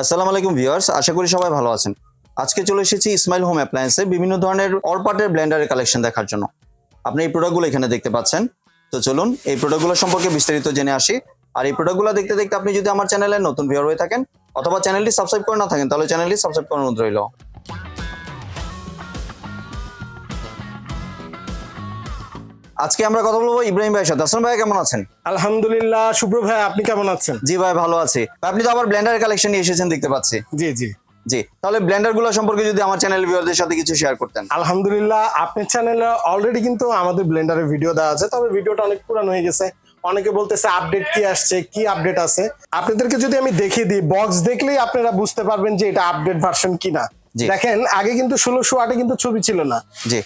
আসসালামু আলাইকুম ভিউয়ার্স, আশা করি সবাই ভালো আছেন। আজকে চলে এসেছি ইসমাইল হোম অ্যাপ্লায়েন্সে বিভিন্ন ধরনের অরপাটের ব্ল্যান্ডারের কালেকশন দেখার জন্য। আপনি এই প্রোডাক্টগুলো এখানে দেখতে পাচ্ছেন। তো চলুন, এই প্রোডাক্টগুলো সম্পর্কে বিস্তারিত জেনে আসি। আর এই প্রোডাক্টগুলো দেখতে দেখতে আপনি যদি আমার চ্যানেলে নতুন ভিউয়ার হয়ে থাকেন, অথবা চ্যানেলটি সাবস্ক্রাইব করে না থাকেন, তাহলে চ্যানেলটি সাবস্ক্রাইব করার অনুরোধ রইল। আজকে আমরা কথা বলব ইব্রাহিম ভাইয়ের সাথে। আসলাম ভাই কেমন আছেন? আলহামদুলিল্লাহ শুভ্র ভাই আপনি কেমন আছেন? জি ভাই ভালো আছি। আপনি তো আবার ব্লেন্ডারের কালেকশন নিয়ে এসেছেন দেখতে পাচ্ছি। জি জি। জি তাহলে ব্লেন্ডারগুলো সম্পর্কে যদি আমার চ্যানেল ভিউয়ারদের সাথে কিছু শেয়ার করতেন। আলহামদুলিল্লাহ আপনার চ্যানেলে অলরেডি কিন্তু আমাদের ব্লেন্ডারের ভিডিও দেওয়া আছে তবে ভিডিওটা অনেক পুরানো হয়ে গেছে। অনেকে বলতেছে আপডেট কি আসছে কি আপডেট আছে? আপনাদেরকে যদি আমি দেখিয়ে দিই বক্স দেখলেই আপনারা বুঝতে পারবেন যে এটা আপডেট ভার্সন কিনা। দেখেন আগে কিন্তু ষোলোশো আটে কিন্তু ছবি ছিল না।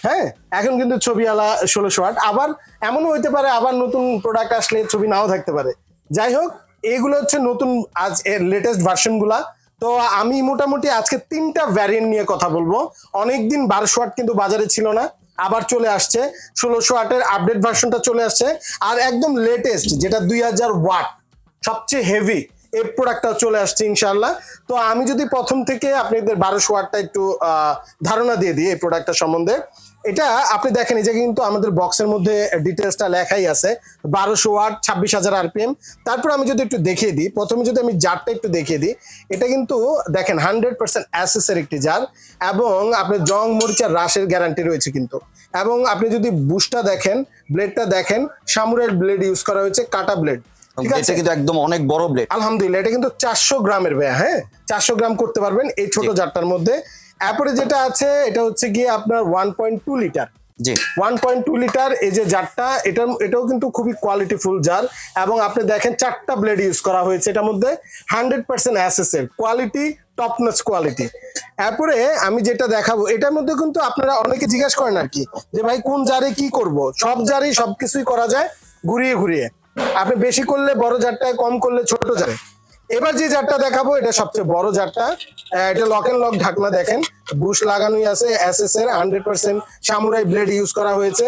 হ্যাঁ? এখন কিন্তু ছবি আলা ষোলোশো আট। আবার এমনও হইতে পারে আবার নতুন প্রোডাক্ট আসলে ছবি নাও থাকতে পারে। যাই হোক এগুলো হচ্ছে নতুন আজ এর লেটেস্ট ভার্সনগুলা। তো আমি মোটামুটি আজকে তিনটা ভ্যারিয়েন্ট নিয়ে কথা বলব। অনেকদিন বারোশো আট কিন্তু বাজারে ছিল না আবার চলে আসছে। ষোলোশো আটের আপডেট ভার্সনটা চলে আসছে। আর একদম লেটেস্ট যেটা দুই হাজার ওয়াট সবচেয়ে হেভি এই প্রোডাক্টটা চলে আসছে ইনশাল্লাহ তো আমি যদি প্রথম থেকে আপনাদের বারোশো ওয়াটটা একটু ধারণা দিয়ে দিই এই প্রোডাক্টটা সম্বন্ধে। এটা আপনি দেখেন, এই যে কিন্তু আমাদের বক্সের মধ্যে ডিটেলসটা লেখাই আছে, বারোশো ওয়াট, ছাব্বিশ হাজার আরপিএম। তারপর আমি যদি একটু দেখিয়ে দিই, প্রথমে যদি আমি জারটা একটু দেখিয়ে দিই, এটা কিন্তু দেখেন হান্ড্রেড পার্সেন্ট অ্যাসেসের একটি জার এবং আপনার জং মরিচার হ্রাসের গ্যারান্টি রয়েছে কিন্তু। এবং আপনি যদি বুশটা দেখেন ব্লেডটা দেখেন সামুরের ব্লেড ইউজ করা হয়েছে, কাটা ব্লেড এটা কিন্তু একদম অনেক বড় ব্লেড আলহামদুলিল্লাহ এটা কিন্তু চারশো গ্রামের ব্যয় হ্যাঁ? চারশো গ্রাম করতে পারবেন এই ছোট জারটার মধ্যে। এরপরে যেটা আছে এটা হচ্ছে গিয়ে আপনার ওয়ান পয়েন্ট টু লিটার জি। ওয়ান পয়েন্ট টু লিটার এই যে জারটা এটার এটাও কিন্তু খুবই কোয়ালিটিফুল জার। এবং আপনি দেখেন চারটা ব্লেড ইউজ করা হয়েছে এটার মধ্যে। হান্ড্রেড পার্সেন্ট অ্যাসেসের কোয়ালিটি টপনচ কোয়ালিটি এরপরে আমি যেটা দেখাবো এটার মধ্যে কিন্তু আপনারা অনেকে জিজ্ঞাসা করেন আর কি যে ভাই কোন জারে কি করব? সব জারেই সবকিছুই করা যায় ঘুরিয়ে ঘুরিয়ে। আপনি বেশি করলে বড় জারটায় কম করলে ছোট জারে। এবার যে জারটা দেখাবো, এটা সবচেয়ে বড় জারটা। এটা লক এন্ড লক ঢাকনা দেখেন। বুশ লাগানোই আছে এসএস এর hundred percent samurai blade use করা হয়েছে।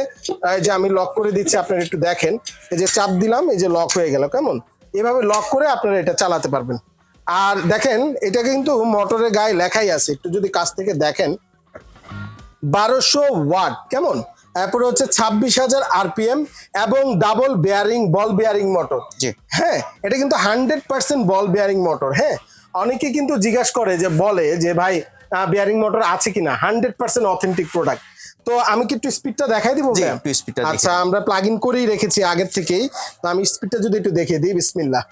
এই যে আমি লক করে দিচ্ছি, আপনারা একটু দেখেন। এই যে চাপ দিলাম, এই যে লক হয়ে গেল, কেমন? এভাবে লক করে আপনারা এটা চালাতে পারবেন। আর দেখেন, এটা কিন্তু মোটরের গায়ে লেখাই আছে, একটু যদি কাছ থেকে দেখেন। বারোশো ওয়াট, কেমন? তারপরে হচ্ছে ছাব্বিশ হাজার আরপিএম এবং double bearing ball bearing motor. জি। হ্যাঁ এটা কিন্তু hundred percent ball bearing motor হ্যাঁ। অনেকে কিন্তু জিজ্ঞাসা করে যে বলে যে ভাই বেয়ারিং মোটর আছে কিনা? হান্ড্রেড পার্সেন্ট অথেন্টিক প্রোডাক্ট তো আমি কি একটু স্পিডটা দেখাই দিব একটু speedটা আচ্ছা আমরা প্লাগ ইন করেই রেখেছি আগের থেকেই। তো আমি স্পিডটা যদি একটু দেখিয়ে দিই বিসমিল্লাহ।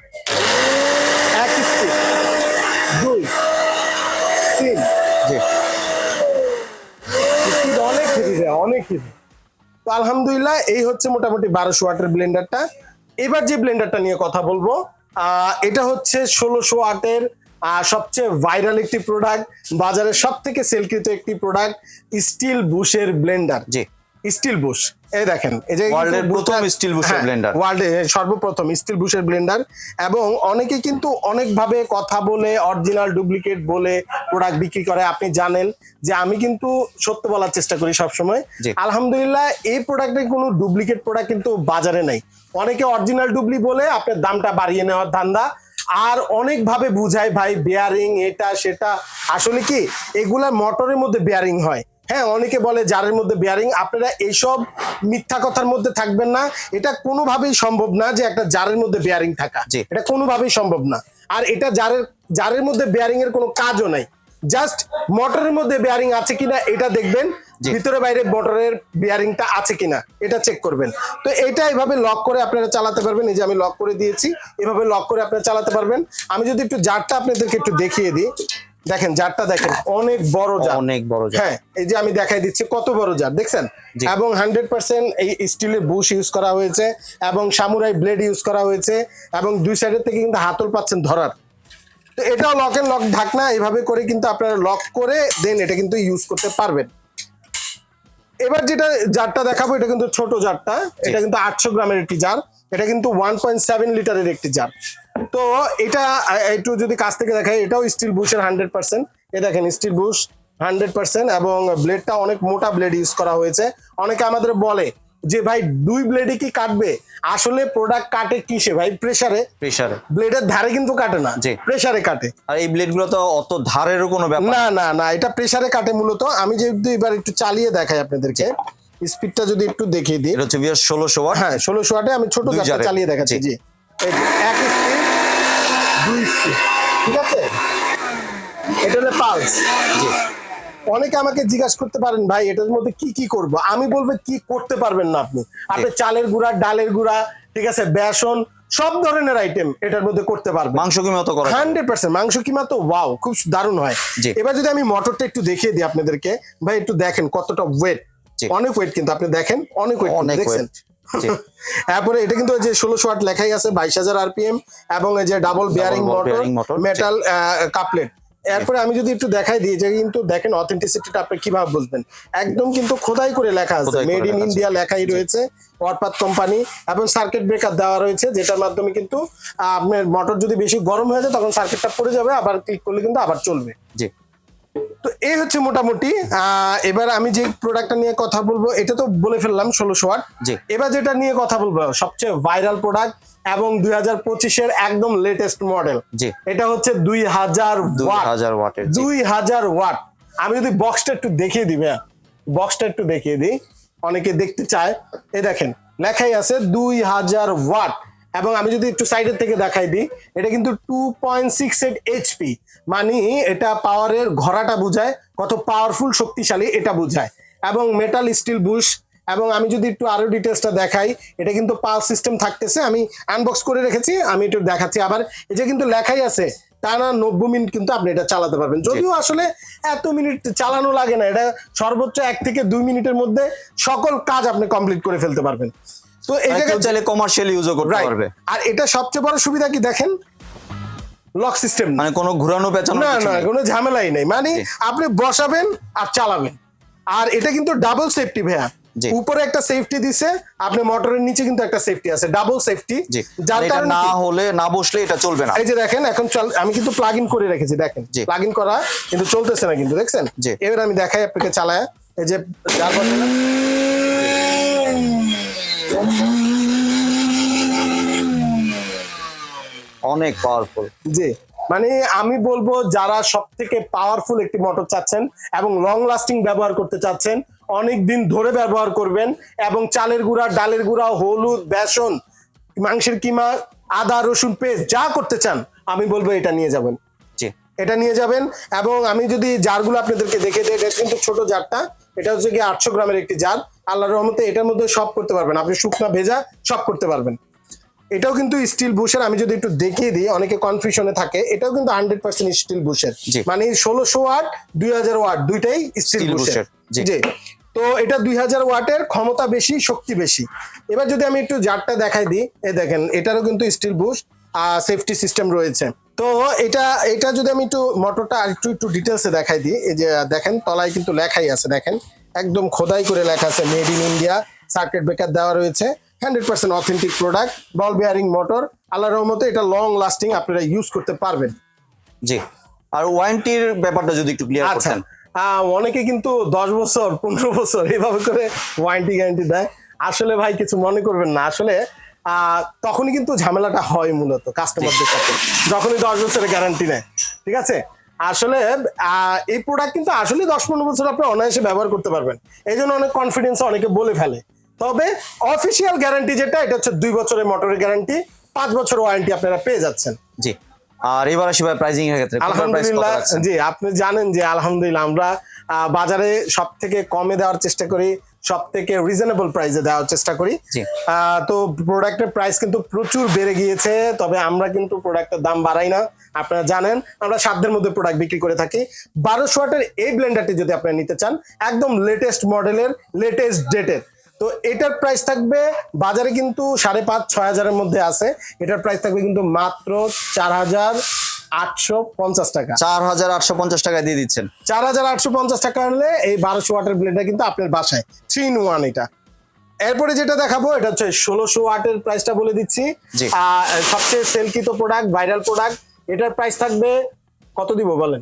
এক স্পিড দুই তিন। জি। স্পিড অনেক যায় অনেক হেভি তো আলহামদুলিল্লাহ, এই হচ্ছে মোটামুটি বারোশো ওয়াটের ব্লেন্ডারটা। এবার যে ব্লেন্ডারটা নিয়ে কথা বলব এটা হচ্ছে ষোলোশো আটের সবচেয়ে ভাইরাল একটি প্রোডাক্ট বাজারের সব থেকে সেলকৃত একটি প্রোডাক্ট স্টিল বুশের ব্লেন্ডার। জি। Steel bush. এই দেখেন এই যে কিন্তু প্রথম bush এর হ্যাঁ, ওয়ার্ল্ডে সর্বপ্রথম স্টিল বুশের ব্লেন্ডার এবং অনেকে কিন্তু অনেকভাবে কথা বলে অরিজিনাল ডুপ্লিকেট বলে প্রোডাক্ট বিক্রি করে। আপনি জানেন যে আমি কিন্তু সত্য বলার চেষ্টা করি সবসময়। আলহামদুলিল্লাহ এই প্রোডাক্টের কোনো ডুপ্লিকেট প্রোডাক্ট কিন্তু বাজারে নাই। অনেকে অরিজিনাল ডুপ্লি বলে আপনার দামটা বাড়িয়ে নেওয়ার ধান্দা। আর অনেকভাবে বুঝায় ভাই বেয়ারিং এটা সেটা। আসলে কি এগুলা মোটরের মধ্যে বেয়ারিং হয়। হ্যাঁ অনেকে বলে জারের মধ্যে বেয়ারিং আপনারা এইসব মিথ্যা কথার মধ্যে থাকবেন না। এটা কোনোভাবেই সম্ভব না যে একটা জারের মধ্যে বেয়ারিং থাকা। এটা কোনোভাবেই সম্ভব না। আর এটা জারের জারের মধ্যে বেয়ারিং এর কোনো কাজও নাই। জাস্ট মোটরের মধ্যে বেয়ারিং আছে কিনা এটা দেখবেন। ভিতরে বাইরে মোটরের বিয়ারিংটা আছে কিনা এটা চেক করবেন। তো এটা এভাবে লক করে আপনারা চালাতে পারবেন। এই যে আমি লক করে দিয়েছি এভাবে লক করে আপনারা চালাতে পারবেন। আমি যদি একটু জারটা আপনাদেরকে একটু দেখিয়ে দিই। দেখেন জারটা দেখেন অনেক বড় জার। অনেক বড় জার। হ্যাঁ এই যে আমি দেখাই দিচ্ছি কত বড় জার দেখছেন। এবং হান্ড্রেড পার্সেন্ট এই স্টিলের বুশ ইউজ করা হয়েছে এবং সামুরাই ব্লেড ইউজ করা হয়েছে এবং দুই সাইডের থেকে কিন্তু হাতল পাচ্ছেন ধরার। তো এটাও লক এন্ড লক ঢাকনা এইভাবে করে কিন্তু আপনারা লক করে দেন এটা কিন্তু ইউজ করতে পারবেন। এবার যেটা জারটা দেখাবো এটা কিন্তু ছোট জারটা এটা কিন্তু আটশো গ্রামের একটি জার এটা কিন্তু ওয়ান পয়েন্ট সেভেন লিটারের একটি জার। তো এটা একটু যদি কাছ থেকে দেখাই এটাও স্টিল বুশের হান্ড্রেড পার্সেন্ট এ দেখেন স্টিল বুশ হান্ড্রেড পার্সেন্ট এবং ব্লেডটা অনেক মোটা ব্লেড ইউজ করা হয়েছে। অনেকে আমাদের বলে যে ভাই দুই ব্লেডে কি কাটবে? আসলে প্রোডাক্ট কাটে কিসে? ভাই প্রেসারে প্রেসারে ব্লেডের ধারে কিন্তু কাটে না। জি। প্রেসারে কাটে। আর এই ব্লেডগুলো তো অত ধারেরও কোনো ব্যাপার না না না এটা প্রেসারে কাটে মূলত। আমি যেহেতু এবার একটু চালিয়ে দেখাই আপনাদেরকে। স্পিডটা যদি একটু দেখিয়ে দিই। এটা হচ্ছে বিয়ার ষোলোশো ওয়াট হ্যাঁ ষোলোশো ওয়াটে আমি ছোট চালিয়ে দেখাচ্ছি জি। যে, এক স্পিড দুই স্পিড ঠিক আছে? এটা হলো পালস জি। অনেকে আমাকে জিজ্ঞাসা করতে পারেন ভাই এটার মধ্যে কি কি করব? আমি বলব কি করতে পারবেন না আপনি? আপনি চালের গুঁড়া ডালের গুঁড়া ঠিক আছে বেসন সব ধরনের আইটেম এটার মধ্যে করতে পারবেন। মাংস কি মতো করা যাবে? Hundred percent. মাংস কিমা তো ওয়াও খুব দারুণ হয়। এবার যদি আমি মটরটা একটু দেখিয়ে দিই আপনাদেরকে ভাই একটু দেখেন কতটা ওয়েট অনেক ওয়েট কিন্তু আপনি দেখেন অনেক ওয়েট দেখছেন। তারপরে এটা কিন্তু যে ষোলোশো ওয়াট লেখাই আছে বাইশ হাজার আরপিএম এবং এই যে double bearing motor. Metal coupler এরপরে আমি যদি একটু দেখাই দিই যে কিন্তু দেখেন অথেন্টিসিটিটা আপনি কীভাবে বুঝবেন? একদম কিন্তু খোদাই করে লেখা আছে। মেড ইন ইন্ডিয়া লেখাই রয়েছে ওয়ারপাত কোম্পানি এবং সার্কিট ব্রেকার দেওয়া রয়েছে যেটার মাধ্যমে কিন্তু আপনার মোটর যদি বেশি গরম হয়ে যায় তখন সার্কিটটা পড়ে যাবে আবার ক্লিক করলে কিন্তু আবার চলবে। জি। তো এই হচ্ছে মোটামুটি এবার আমি যে প্রোডাক্টটা নিয়ে কথা বলব এটা তো বলে ফেললাম ষোলোশো ওয়াট। এবার যেটা নিয়ে কথা বলব সবচেয়ে ভাইরাল প্রোডাক্ট এবং দুই হাজার পঁচিশের একদম লেটেস্ট মডেল জি। এটা হচ্ছে দুই হাজার ওয়াট। হাজার ওয়াটের দুই হাজার ওয়াট। আমি যদি বক্সটা একটু দেখিয়ে দিই ভাইয়া বক্সটা একটু দেখিয়ে দিই অনেকে দেখতে চায়। এই দেখেন লেখাই আছে দুই হাজার ওয়াট। এবং আমি যদি একটু সাইডের থেকে দেখাই দিই এটা কিন্তু two point six eight HP মানে এটা পাওয়ারের ঘোড়াটা বোঝায় কত পাওয়ারফুল শক্তিশালী এটা বোঝায়। এবং মেটাল স্টিল বুশ এবং আমি যদি একটু আরও ডিটেলসটা দেখাই এটা কিন্তু পাওয়ার সিস্টেম থাকতেছে। আমি আনবক্স করে রেখেছি আমি একটু দেখাচ্ছি। আবার যে কিন্তু লেখাই আছে টানা নব্বই মিনিট কিন্তু আপনি এটা চালাতে পারবেন। যদিও আসলে এত মিনিট চালানো লাগে না এটা সর্বোচ্চ এক থেকে দুই মিনিটের মধ্যে সকল কাজ আপনি কমপ্লিট করে ফেলতে পারবেন। তো এই মানে জায়গায় চাইলে কমার্শিয়াল ইউজও করতে পারবে। আর এটা সবচেয়ে বড় সুবিধা কি দেখেন? লক সিস্টেম মানে কোনো ঘুরানো পেঁচানো না না কোনো ঝামেলাই নেই। মানে আপনি বসাবেন আর চালাবেন। আর এটা কিন্তু ডাবল সেফটি ভাইয়া। উপরে একটা সেফটি দিছে আপনি মোটরের নিচে কিন্তু একটা সেফটি আছে ডাবল সেফটি যার কারণে না হলে না বসলে এটা চলবে না। এই যে দেখেন এখন আমি কিন্তু প্লাগ ইন করে রেখেছি দেখেন। প্লাগ ইন করা কিন্তু চলতেছে না কিন্তু দেখছেন। এবার আমি দেখাই আপনাকে চালায়। এই যে যার অনেক পাওয়ারফুল জি মানে আমি বলব যারা সব থেকে পাওয়ারফুল একটি মোটর চাচ্ছেন এবং লং লাস্টিং ব্যবহার করতে চাচ্ছেন অনেক দিন ধরে ব্যবহার করবেন এবং চালের গুঁড়া ডালের গুঁড়া হলুদ বেসন মাংসের কিমা আদা রসুন পেস্ট যা করতে চান আমি বলব এটা নিয়ে যাবেন। জি। এটা নিয়ে যাবেন এবং আমি যদি জারগুলো আপনাদেরকে দেখে দিই এটা কিন্তু ছোট জারটা এটা হচ্ছে কি আটশো গ্রামের একটি জার। আল্লাহ রহমতে এটার মধ্যে সব করতে পারবেন। আপনি শুকনা ভেজা সব করতে পারবেন। এটাও কিন্তু স্টিল বুশের আমি যদি একটু দেখিয়ে দিই অনেকে কনফিউশনে থাকে এটাও কিন্তু হান্ড্রেড পার্সেন্ট স্টিল বুশের মানে ষোলোশো ওয়াট দুই হাজার ওয়াট দুইটাই স্টিল বুশের। জি। তো এটা দুই হাজার ওয়াটের ক্ষমতা বেশি শক্তি বেশি। এবার যদি আমি একটু জারটা দেখাই দিই এ দেখেন এটারও কিন্তু স্টিল বুশ সেফটি সিস্টেম রয়েছে। তো এটা এটা যদি আমি একটু মোটরটা আর একটু ডিটেলসে দেখাই দিই। এই যে দেখেন তলায় কিন্তু লেখাই আছে দেখেন। একদম খোদাই করে লেখা আছে made in India circuit breaker দেওয়া রয়েছে। Hundred percent authentic product ball bearing motor আল্লাহ রহমতে এটা লং লাস্টিং আপনারা ইউজ করতে পারবেন। জি। আর ওয়ারেন্টির ব্যাপারটা যদি একটু ক্লিয়ার আচ্ছা। করতেন। অনেকে কিন্তু দশ বছর পনেরো বছর এইভাবে করে ওয়ারেন্টি গ্যারান্টি দেয়। আসলে ভাই কিছু মনে করবেন না। আসলে তখনই কিন্তু ঝামেলাটা হয় মূলত কাস্টমারদের সাথে। যখনই দশ বছরের গ্যারান্টি নেয় ঠিক আছে? আসলে এই প্রোডাক্ট কিন্তু আসলে দশ পনেরো বছর আপনি অনায়াসে ব্যবহার করতে পারবেন। এই জন্য অনেক কনফিডেন্স অনেকে বলে ফেলে। তবে অফিসিয়াল গ্যারান্টি যেটা এটা হচ্ছে দুই বছরের মোটরের গ্যারান্টি পাঁচ বছর ওয়ারেন্টি আপনারা পেয়ে যাচ্ছেন। জি। আর এবার আসি ভাই প্রাইজিং এর ক্ষেত্রে। আলহামদুলিল্লাহ জি আপনি জানেন যে আলহামদুলিল্লাহ আমরা আহ, বাজারে সব থেকে কমে দেওয়ার চেষ্টা করি সব থেকে রিজনেবল প্রাইসে দেওয়ার চেষ্টা করি। তো প্রোডাক্টের প্রাইস কিন্তু প্রচুর বেড়ে গিয়েছে তবে আমরা কিন্তু প্রোডাক্টের দাম বাড়াই না। আপনারা জানেন আমরা সাধ্যের মধ্যে প্রোডাক্ট বিক্রি করে থাকি। বারোশো ওয়াটের এই ব্লেন্ডারটি যদি আপনারা নিতে চান একদম লেটেস্ট মডেলের লেটেস্ট ডেটের তো এটার প্রাইস থাকবে বাজারে কিন্তু সাড়ে পাঁচ ছয় হাজারের মধ্যে আছে। এটার প্রাইস থাকবে কিন্তু মাত্র চার হাজার আটশো পঞ্চাশ টাকা। চার হাজার আটশো পঞ্চাশ টাকায় দিয়ে দিচ্ছেন। চার হাজার আটশো পঞ্চাশ টাকা হলে এই বারোশো ওয়াটের ব্লেডটা কিন্তু আপনার বাসায়। থ্রি ইন ওয়ান এটা। এরপরে যেটা দেখাবো এটা হচ্ছে ষোলোশো ওয়াটের প্রাইসটা বলে দিচ্ছি। সবচেয়ে সেলকৃত প্রোডাক্ট ভাইরাল প্রোডাক্ট এটার প্রাইস থাকবে কত দিব বলেন?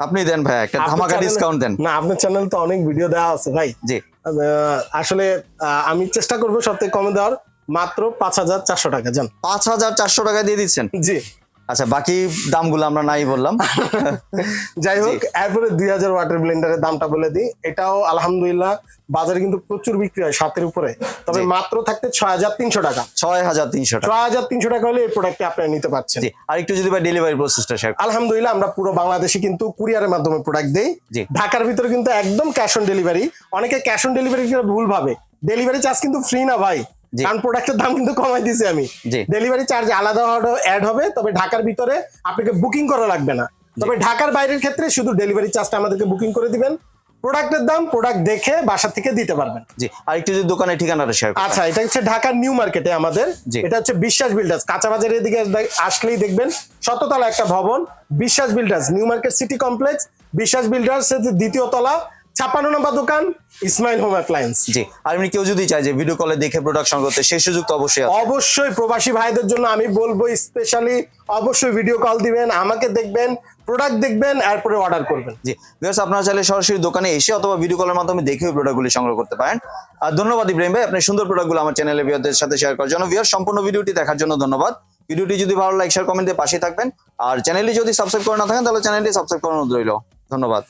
আপনি দেন ভাই একটা ধামাকা ডিসকাউন্ট দেন। না আপনার চ্যানেল তো অনেক ভিডিও দেওয়া আছে ভাই। জি। আসলে আমি চেষ্টা করব সব থেকে কমে দেওয়ার। মাত্র পাঁচ হাজার চারশো টাকা যান পাঁচ হাজার চারশো টাকা দিয়ে দিচ্ছেন। জি। আচ্ছা বাকি দামগুলো আমরা নাই বললাম। যাই হোক এরপরে দুই হাজার ওয়াটার ব্লেন্ডারের দামটা বলে দিই। এটাও আলহামদুলিল্লাহ বাজারে কিন্তু প্রচুর বিক্রি হয় সাতের উপরে। তবে মাত্র থাকতে ছয় হাজার তিনশো টাকা। ছয় হাজার তিনশো টাকা। ছয় হাজার তিনশো টাকা হলে এই প্রোডাক্টটি আপনারা নিতে পারছেন। আর একটু যদি ডেলিভারি প্রসেসটা শেয়ার আলহামদুলিল্লাহ আমরা পুরো বাংলাদেশে কিন্তু কুরিয়ারের মাধ্যমে প্রোডাক্ট দেই। ঢাকার ভিতরে কিন্তু একদম ক্যাশ অন ডেলিভারি অনেকে ক্যাশ অন ডেলিভারি ভুল ভাবে। ডেলিভারি চার্জ কিন্তু ফ্রি না ভাই। কারণ প্রোডাক্টের দাম কিন্তু কমাই দিয়েছি আমি। ডেলিভারি চার্জ আলাদা অ্যাড হবে তবে ঢাকার ভিতরে আপনাকে বুকিং করা লাগবে না। তবে ঢাকার বাইরের ক্ষেত্রে শুধু ডেলিভারি চার্জটা আমাদেরকে বুকিং করে দিবেন। প্রোডাক্টের দাম প্রোডাক্ট দেখে বাসা থেকে দিতে পারবেন। জি আর একটু যদি দোকানের ঠিকানাটা শেয়ার আচ্ছা এটা হচ্ছে ঢাকার নিউ মার্কেটে আমাদের। এটা হচ্ছে বিশ্বাস বিল্ডার্স কাঁচা বাজারের এদিকে আসলেই দেখবেন শততলা একটা ভবন Biswas builders new market city complex Biswas builders দ্বিতীয় তলা ছাপ্পান্ন নম্বর দোকান ইসমাইল হোম অ্যাপ্লায়েন্স জি আর এমনি কেউ যদি চায় যে ভিডিও কলে দেখে প্রোডাকশন করতে সেই সুযোগ তো অবশ্যই আছে। অবশ্যই প্রবাসী ভাইদের জন্য আমি বলব স্পেশালি অবশ্যই ভিডিও কল দিবেন আমাকে দেখবেন প্রোডাক্ট দেখবেন এরপরে অর্ডার করবেন। জি ভিউয়ার্স আপনারা চাইলে সরাসরি দোকানে এসে অথবা ভিডিও কলের মাধ্যমে দেখেও প্রোডাক্টগুলি সংগ্রহ করতে পারেন। আর ধন্যবাদ ইব্রাহিম ভাই আপনি সুন্দর প্রোডাক্টগুলো আমার চ্যানেলে ভিউয়ারদের সাথে শেয়ার করার জন্য। ভিউয়ার সম্পূর্ণ ভিডিওটি দেখার জন্য ধন্যবাদ। ভিডিওটি যদি ভালো লাইক শেয়ার কমেন্ট পাশে থাকবেন। আর চ্যানেলটি যদি সাবস্ক্রাইব করে না থাকেন তাহলে চ্যানেলটি সাবস্ক্রাইব করানো রইল। ধন্যবাদ।